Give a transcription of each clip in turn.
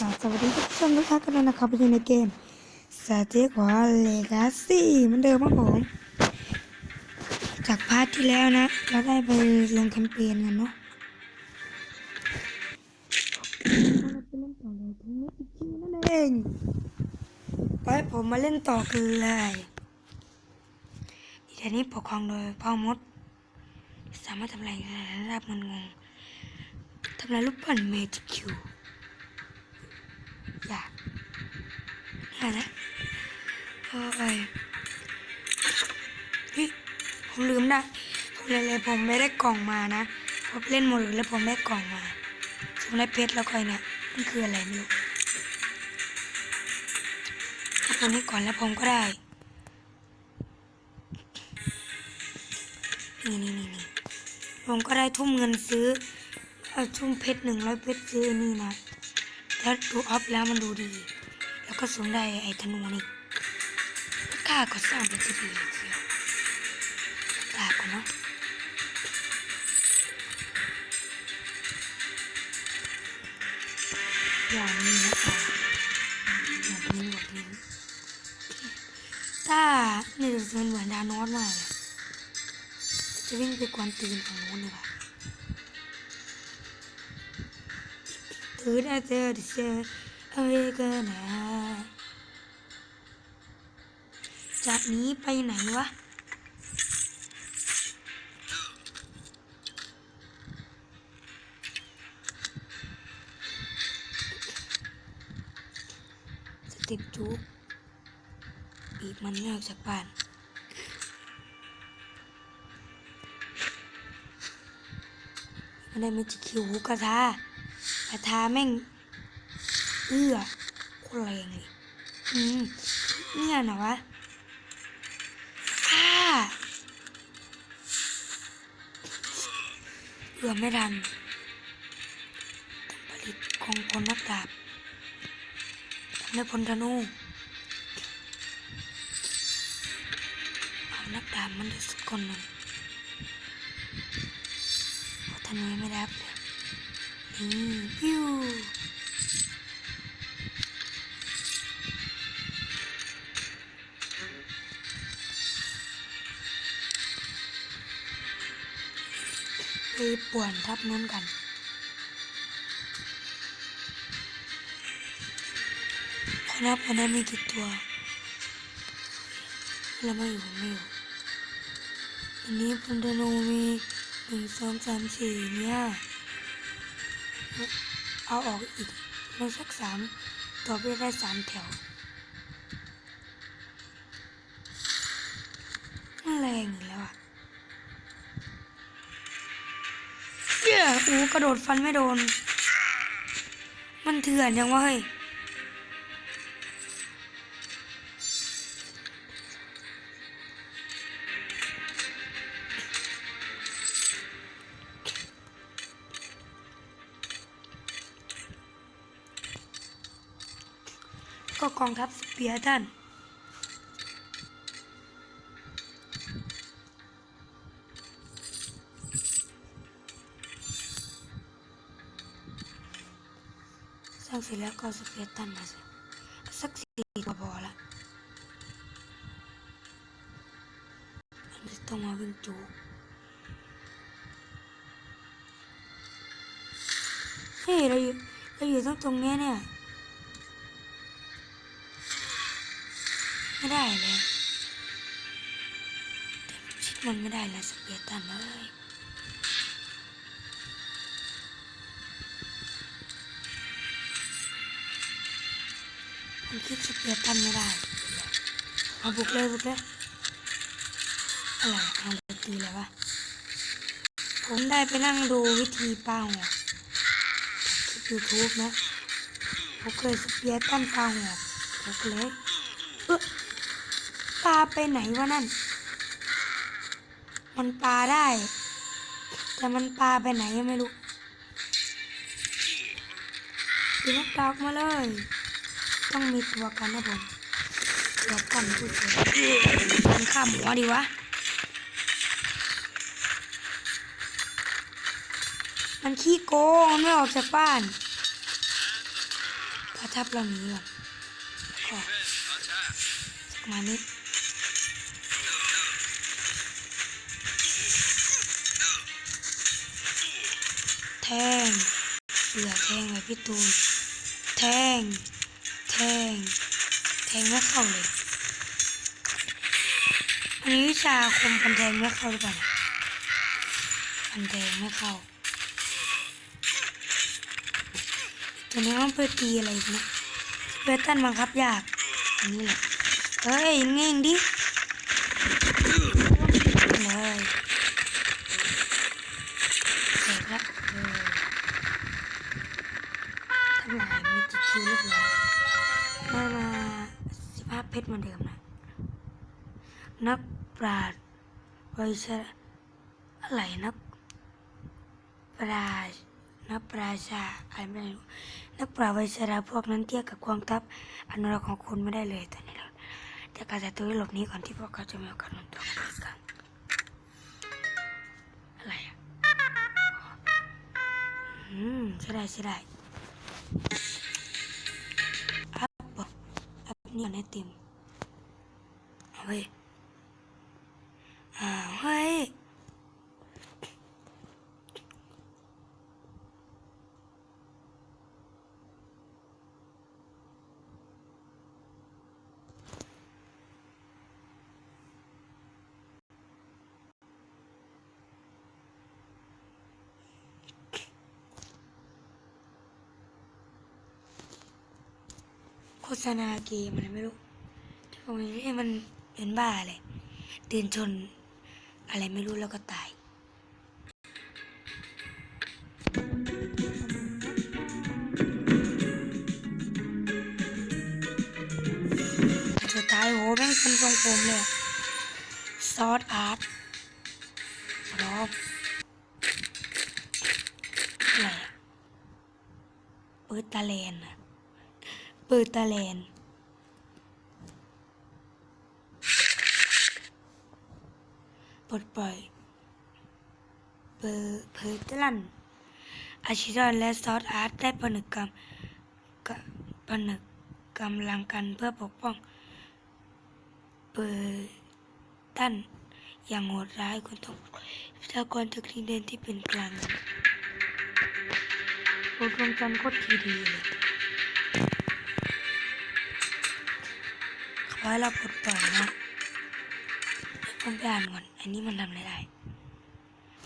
สวัสดีทุกท่านทุกท่านกันด้วยนะครับอยู่ในเกมสเต็กวอลเลกาซี่เหมือนเดิมครับผม จากพาร์ทที่แล้วนะ เราได้ไปลงแคมเปญกันเนาะเราไปเล่นต่อเลยถึงเมจิคิวนั่นเองไปผมมาเล่นต่อกันเลยทีนี้ปกครองโดยพ่อมด สามารถทำลายระดับเงินงงทำลายรูปปั้นเมจิคิว อยากเนี่ยนะโอ้ยเฮ้ยผมลืมนะผมเลยเลยผมไม่ได้กล่องมานะผมเล่นหมดเลยแล้วผมได้กล่องมาผมได้เพชรแล้วก็ไอ้เนี่ยมันคืออะไรไม่รู้เอาตัวนี้ก่อนแล้วผมก็ได้นี่นี่นี่นี่ผมก็ได้ทุ่มเงินซื้อทุ่มเพชรหนึ่งร้อยเพชรซื้อนี่นะ แล้วดูอัพแล้วมันดูดี แล้วก็สูงได้ไอ้ธนูนี่กล้าก็สร้างเป็นจะดีเชียวกล้าก่อนเนาะอย่างนี้นะคะแบบนี้แบบนี้ถ้านี่จะเป็นเหมือนดานอสมากจะวิ่งไปกวนตีนฝั่งโน้นเลยค่ะ ดิเซอร์อเมริกานะจากนี้ไปไหนวะ สติปจูบบีบมันไม่ออกจากบ้านมันได้ไม่จิคิวกระทา กระทาแม่ง เอื้อโคนแรงเลยอืมเนี่ยนะวะอ้าเอื้อไม่ทันผลิตของพลนักดาบทำได้พลธนูเอานักดาบมันได้สักคนหนึ่งพราะธนูไม่ได้ พิวไปป่วนทับนู้นกันขอนับวันนั้นมีกี่ตัวแล้วไม่อยู่ไม่อยู่อันนี้พันธนูมีหนึ่งสองสามสี่เนี่ย เอาออกอีกไม่สักสามต่อไปได้สามแถวแรงอีกแล้วอะเย้อูกระโดดฟันไม่โดน มันเถื่อนยังวะเฮ้ย กองทัพสเปียร์ท่านสร้างเสร็จแล้วก็สเปียร์ท่านมาสิสักสี่ตัวพอละอันนี้ต้องมาวิ่งจูเฮ้ยเราอยู่เราอยู่ตรงตรงนี้เนี่ย ได้เลยแต่ชิดมันไม่ได้แล้วสเปียตันเลยมันคิดสเปียตันไม่ได้เอาบุกเลยบุกเลยอะไรเอาเลยตีเลยวะผมได้ไปนั่งดูวิธีป้าหัวคลิปยูทูบนะผมเคยสเปียตันป้าหัวผมเลยเอ๊ะ ปลาไปไหนวะนั่น มันปลาได้ แต่มันปลาไปไหนยังไม่รู้ดูนักดาวมาเลย ต้องมีตัวกันนะผมเดี๋ยวกันดูเถอะมันข้ามหัวดีวะ มันขี้โกงมันไม่ออกจากบ้านก็ทับเราหนีก่อนแล้วก็สักมานิด งเสือแทงเลยพี่ตูน แทง แทง แทงไม่เข้าเลย อันนี้วิชาคมพันแทงไม่เข้าหรือเปล่าพันแทงไม่เข้าตอนนี้ต้องไปตีอะไรอีกนะเวตันบังคับยาก อันนี้แหละ เฮ้ยเง่งดิเลย ปราชญ์วิชาอะไรนัก ปราชนักปราชาอะไรไม่รู้นักปราชญ์วิชาพวกนั้นเทียบกับกองทัพอนุรักษ์ของคุณไม่ได้เลยตอนนี้เราจะการจัดตัวให้หลบนี้ก่อนที่พวกเขาจะมีโอกาสลงตัวกันอะไรอะอืมใช่ได้ใช่ได้อัพบออัพนี่ก่อนให้เต็มเอาไว้ย อ้าวเฮ้ยโฆ ษณาเกมอะไรไม่รู้ที่ผมเห็นมันเป็นบ้าเลยเดินชนอะไรไม่รู้แล้วก็ตายสุดท้ายโหแม่งเป็นทรงผมเลย ซอสอาร์ตพร้อมอะไรเปิดตาแลนอะ เปิดตาแลนปลดปล่อยเบอร์เพอร์ตลันอาชิรอนและซอสอาร์ตได้ผนึกกรรมกะผนึกกำลังกันเพื่อปกป้องเบอร์ตันอย่างโหดร้ายคุณต้องประชากรจากดินแดนที่เป็นกลางโหดวงจันทร์โคตรทีดีเลย ขอให้เราปลดปล่อยนะผมไปอ่านก่อน อันนี้มันทำอะไรได้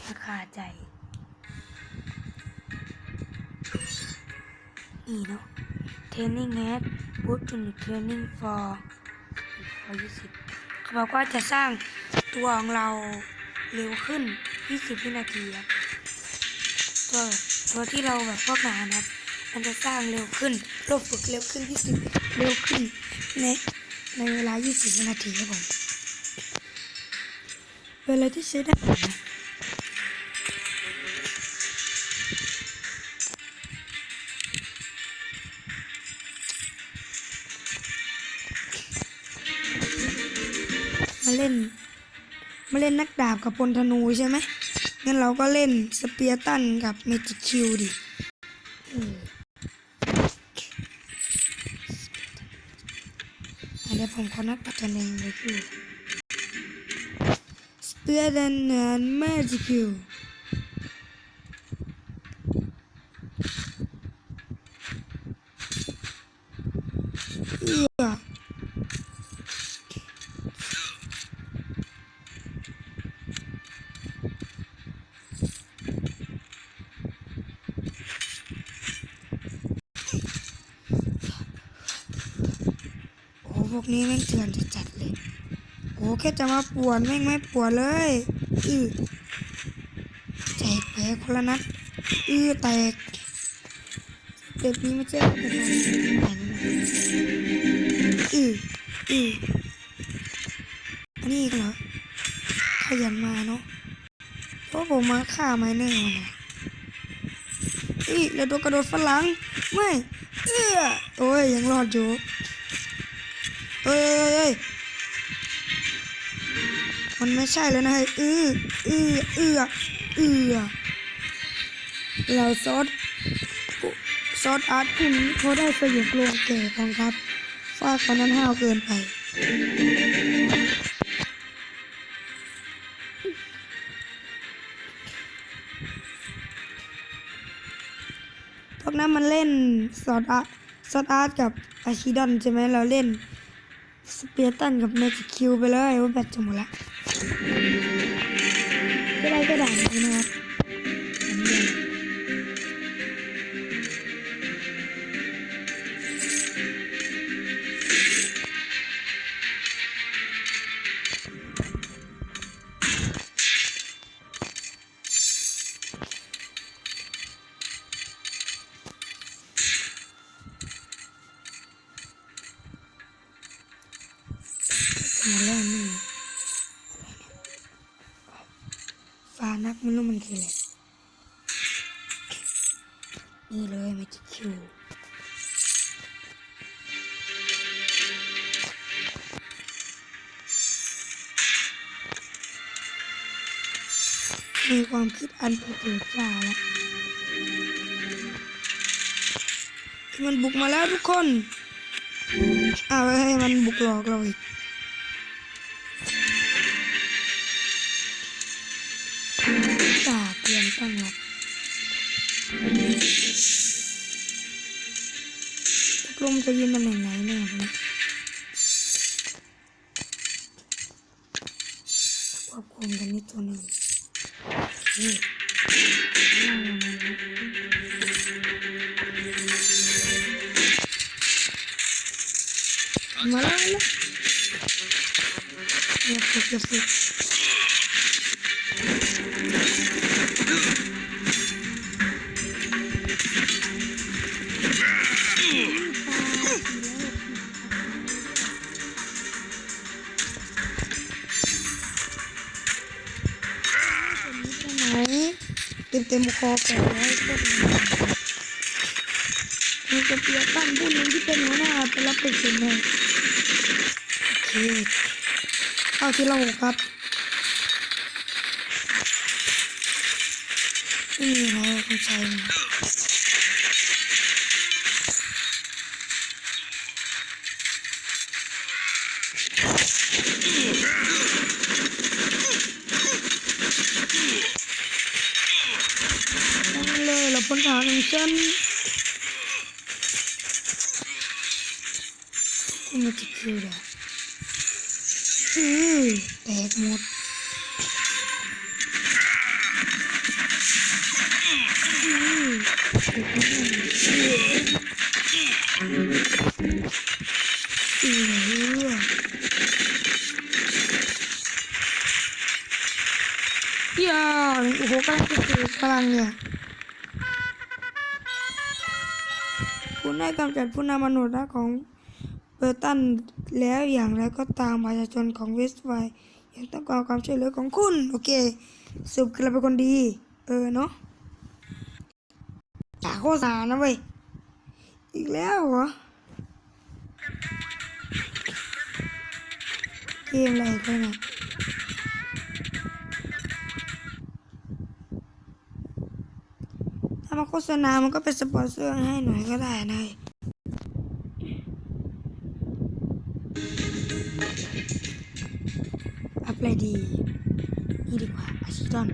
ราคาใจ นี่เนาะ training at boot to training for for 20เขาบอกว่าจะสร้างตัวของเราเร็วขึ้น 20 วินาทีครับ ตัวตัวที่เราแบบพวกนานะครับ มันจะสร้างเร็วขึ้น เราฝึกเร็วขึ้น 20 เร็วขึ้นใน ในเวลา 20 วินาทีครับผม เวลาที่ใช้ได้นะมาเล่น มาเล่นนักดาบกับพลธนูใช่ไหมงั้นเราก็เล่นสเปียร์ตันกับเมจิคิวดิ เอออะเดี๋ยวผมขอนักปัจจันเองเลยคือ Spear and uh, magic you. เอื้อโอ้พวกนี้แม่งเถื่อนจัดๆเลย โอ้แค่จะมาปวดแม่งไม่ปวดเลยอือแจกแผลคนละนัดอือแตกเด็กนี้ไม่ใช่เป็นการแต่งนะอืออืออันนี้เหรอขยันมาเนาะเพราะผมมาฆ่าไม้เนอร์นะอีแล้วโดนกระโดดฝรั่งไม่เอื้อโอ้ยยังรอดอยู่เอ้ยเอ้ยเอ้ย มันไม่ใช่แล้วนะเฮ้ยอืออืออืออือเราซอสซอสอาร์ตคุณเขาได้สยบโลงแก่กองทัพฟาดเขานั้นห้าวเกินไปพวกนั้นมันเล่นซอสอาร์ตซอสอาร์ตกับอาชิดอนใช่ไหมเราเล่น สเปียร์ตันกับเมจิคิวไปเลยว่าแบตจะหมดละก็ได้ก็ได้นะครับ มีความคิดอันประเสริฐจ้าแล้วมันบุกมาแล้วทุกคนเอาไว้ให้มันบุกหลอกเราอีกจ่าเตรียมตั้งรับกลงจะยืนตำแหน่งไหนเนี่ย เดี๋ยวฝึกเดี๋ยวฝึกไหนเต็มเต็มๆคอแปดร้อยก็ได้มีกระเปียตั้นผู้หนึ่งที่เป็นหัวหน้าไปรับเป็นส่วนหนึ่ง ที่เราหกครับไม่มีอะไรคุณช รื่องย่าโอ้โหกำลังจะเกิดพลังเนี่ยคุณได้กำจัดผู้นำมนุษย์และของเบอร์ตันแล้วอย่างไรก็ตามประชาชนของเวสต์ไวยังต้องการความช่วยเหลือของคุณ โอเคสรุปคือเราเป็นคนดี เออเนาะจ่าโฆษณานะเว้ยอีกแล้วเหรอ เกมอะไรกันเนี่ยถ้ามาโฆษณา มันก็เป็นสปอนเซอร์ให้หน่อยก็ได้นะอัพอะไรดี นี่ดีกว่าอาชิตอน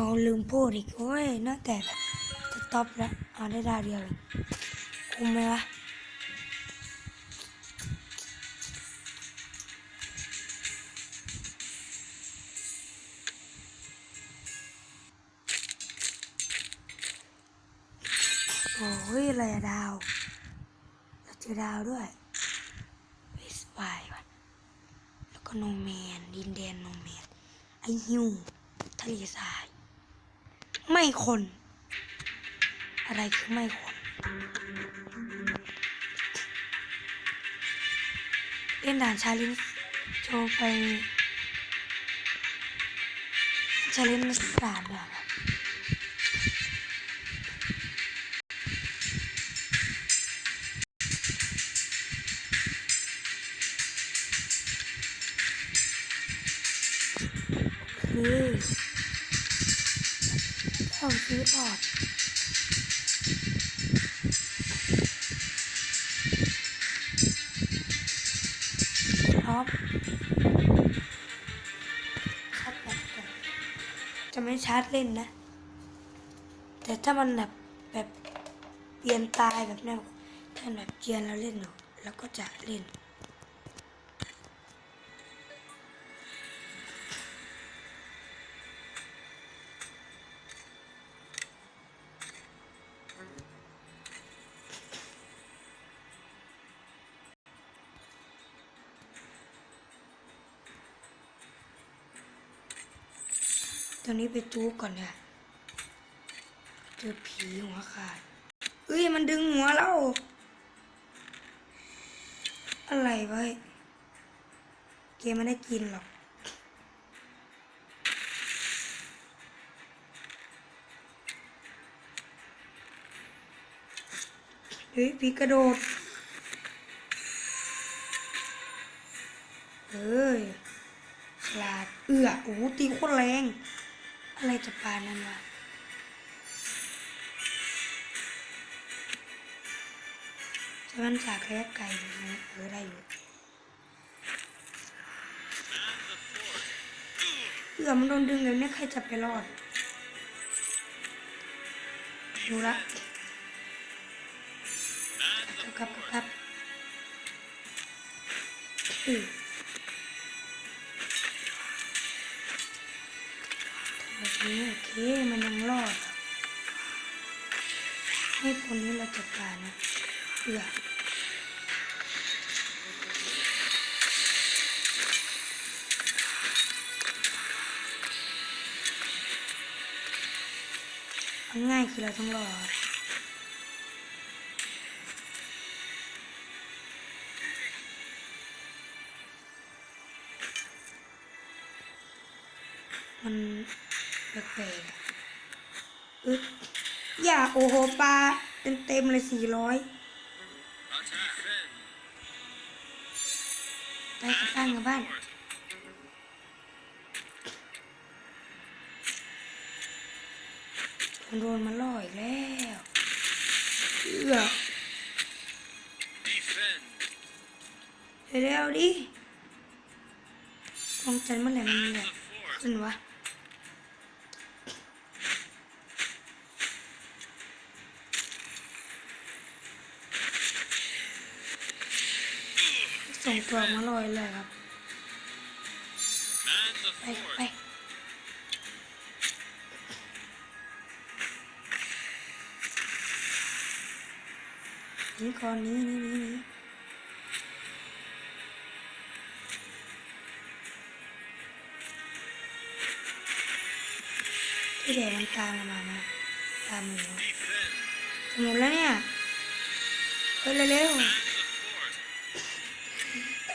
เราลืมพูดอีกโอ้ยน่าแต่จะตอบแล้วเอาได้ดาวเดียวเลยคุ้มไหมวะโอ้ยอะไรดาวเราเจอดาวด้วยเวสไวว่ะแล้วก็โนแมนดินแดนโนแมนไอฮิวทะเลทราย ไม่คน อะไรคือไม่คน เล่นด่านชาลินโชว์ไปชาลินด่านเดียวนะคือ เล่นนะ แต่ถ้ามันแบบแบบเปลี่ยนตายแบบนี้ยถ้าแบบเกียนแล้วเล่นอยู่แล้วก็จะเล่น นี้ไปจูก่อนเนี่ยเจอผีหัวขาดเอ้ยมันดึงหัวเรา อะไรวะเฮ้ยเกมไม่ได้กินหรอกเฮ้ยผีกระโดดเอ้ยฉลาดเอื้อโอ้โหตีโคตรแรง อะไรจะปานนั้นวะจะมันจากแรกไก่อยู่นะเออได้อยู่เอื้อมันโดนดึงเลยเนี่ยใครจะไปรอดดูละครับครับครับอือ นี้โอเคมันยังรอด ให้คนนี้เราจัดการนะเผื่อง่ายคือเราต้องรอด อะอึดอย่าโอโหปลาเต็มเต็มเลยสี่ร้อยไปกลับบ้านกับบ้านโดนมาล่ออีกแล้วเอือเร็วดิของจันเมื่อไหร่มันแบบขึ้นวะ ส่งตัวมาลอยเลยครับ ไปไปนี่ก่อนนี้นี่นี่นี่ที่เด็กมันตามมานะตามหมูจะหมดแล้วเนี่ยเฮ้ยเร็ว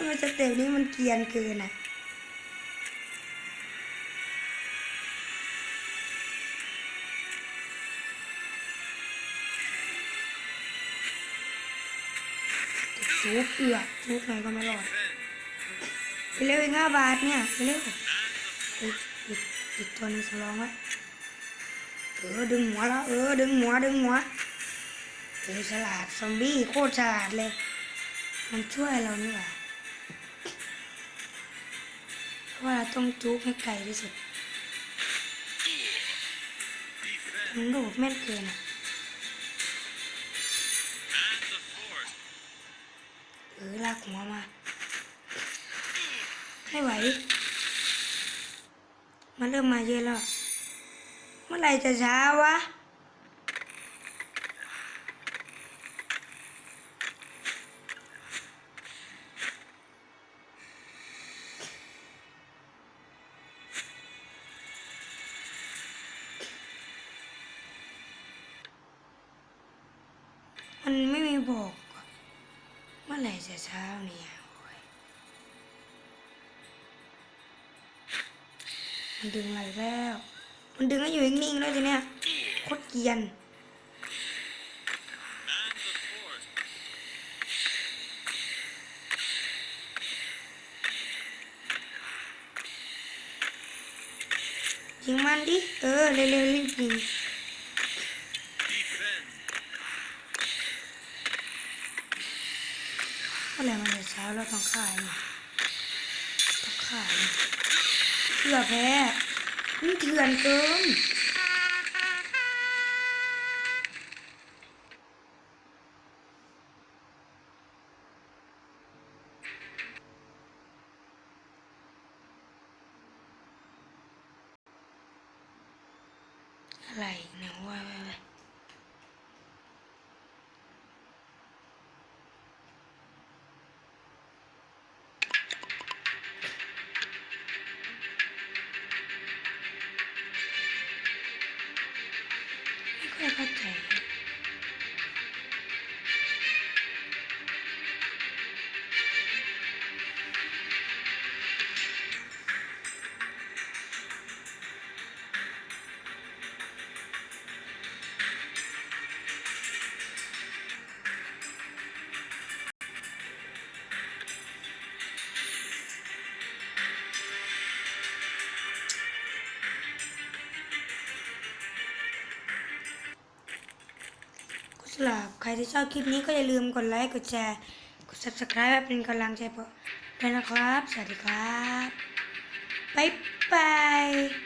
ๆทำไมสเต็ปนี้มันเกียนเกินอะจุกเอือกจุกไหนก็ไม่รอดไปเร็วอีกห้าบาทเนี่ยไปเร็วเฮ้ยอีกอีกตัวนึงสำรองไว้เออดึงหัวแล้ว เออดึงหัวดึงหัวเออฉลาดซอมบี้โคตรฉลาดเลย มันช่วยเราเนี่หว่าเพร ว่าเราต้องจุกให้ไกลที่สุดมันดดแม่นเกินอะเออลากหัวมา ไม่ไหว มันเริ่มมาเยอะแล้ว เมื่อไหร่จะช้าวะ มันไม่มีบอก เมื่อไหร่จะเช้าเนี่ยมันดึงอะไรแล้ว มันดึงให้อยู่นิ่งๆแล้วทีเนี้ยโคตรเกียนยิงมันดิ เออ เร็วๆรีบยิง เมื่อไหร่มันจะเช้าเราต้องฆ่ายต้องฆ่ายเพื่อแพ้นี่เถื่อนเกิน ครับใครที่ชอบคลิปนี้ก็อย่าลืมกดไลค์กดแชร์กด subscribe เป็นกำลังใจพวกด้วยนะครับ สวัสดีครับ บ๊ายบาย